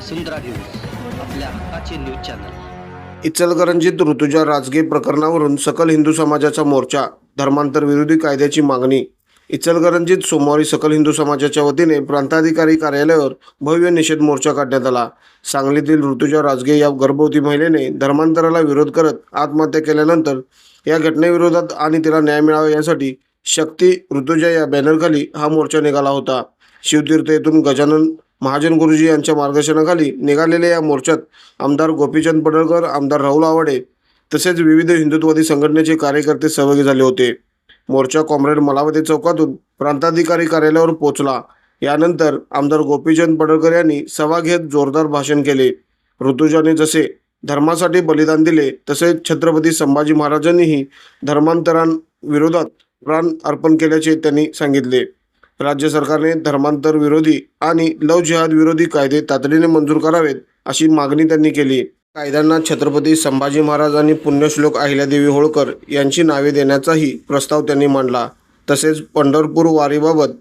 वसुंधरा news आपल्या हक्काचे news channel. इचलकरंजीत ऋतुजा राजगे प्रकरणावरून सकल हिंदू समाजाचा मोर्चा धर्मांतर विरोधी कायद्याची मागणी. इचलकरंजीत सोमवारी सकल हिंदू समाजाच्या वतीने प्रांताधिकारी कार्यालयावर भव्य निषेध मोर्चा काढण्यात आला. सांगलीतील ऋतुजा राजगे या गर्भवती महिलेने धर्मांतराला विरोध करत आत्महत्या केल्यानंतर या घटनेविरोधात आणि तिला न्याय मिळावा यासाठी शक्ती ऋतुजा या बॅनरखाली हा मोर्चा निघाला होता. शिवतीर्थ येथून गजानन महाजन गुरुजी यांच्या मार्गदर्शनाखाली निघालेल्या या मोर्चात आमदार गोपीचंद पडळकर आमदार राहुल आवाडे तसेच विविध हिंदुत्ववादी संघटनेचे कार्यकर्ते सहभागी झाले होते. मोर्चा कॉम्रेड मलावती चौकातून प्रांताधिकारी कार्यालयावर पोहोचला. यानंतर आमदार गोपीचंद पडळकर यांनी सभा घेत जोरदार भाषण केले. ऋतुजाने जसे धर्मासाठी बलिदान दिले तसेच छत्रपती संभाजी महाराजांनीही धर्मांतरांविरोधात प्राण अर्पण केल्याचे त्यांनी सांगितले. राज्य सरकारने धर्मांतर विरोधी आणि लव जिहाद विरोधी कायदे तातडीने मंजूर करावेत अशी मागणी त्यांनी केली. कायद्यांना छत्रपती संभाजी महाराज आणि पुण्यश्लोक अहिल्यादेवी होळकर यांची नावे देण्याचाही प्रस्ताव त्यांनी मांडला. तसेच पंढरपूर वारीबाबत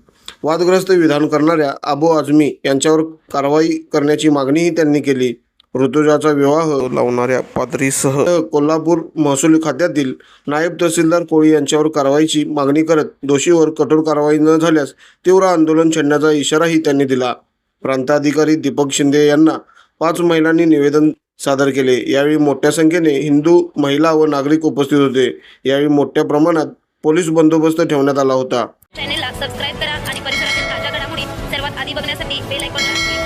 वादग्रस्त विधान करणाऱ्या आबू आझमी यांच्यावर कारवाई करण्याची मागणीही त्यांनी केली. ऋतुजाचा विवाह लावणाऱ्या पादरीसह कोल्हापूर महसूल खात्यातील नायब तहसीलदार कोळी यांच्यावर कारवाईची मागणी करत दोषीवर कठोर कारवाई न झाल्यास तीव्र आंदोलन छेडण्याचा इशाराही त्यांनी दिला. प्रांताधिकारी दीपक शिंदे यांना पाच महिलांनी निवेदन सादर केले. यावेळी मोठ्या संख्येने हिंदू महिला व नागरिक उपस्थित होते. यावेळी मोठ्या प्रमाणात पोलीस बंदोबस्त ठेवण्यात आला होता. चॅनेलला सबस्क्राईब करा आणि परिसरातील ताज्या घडामोडी सर्वात आधी बघण्यासाठी बेल आयकॉन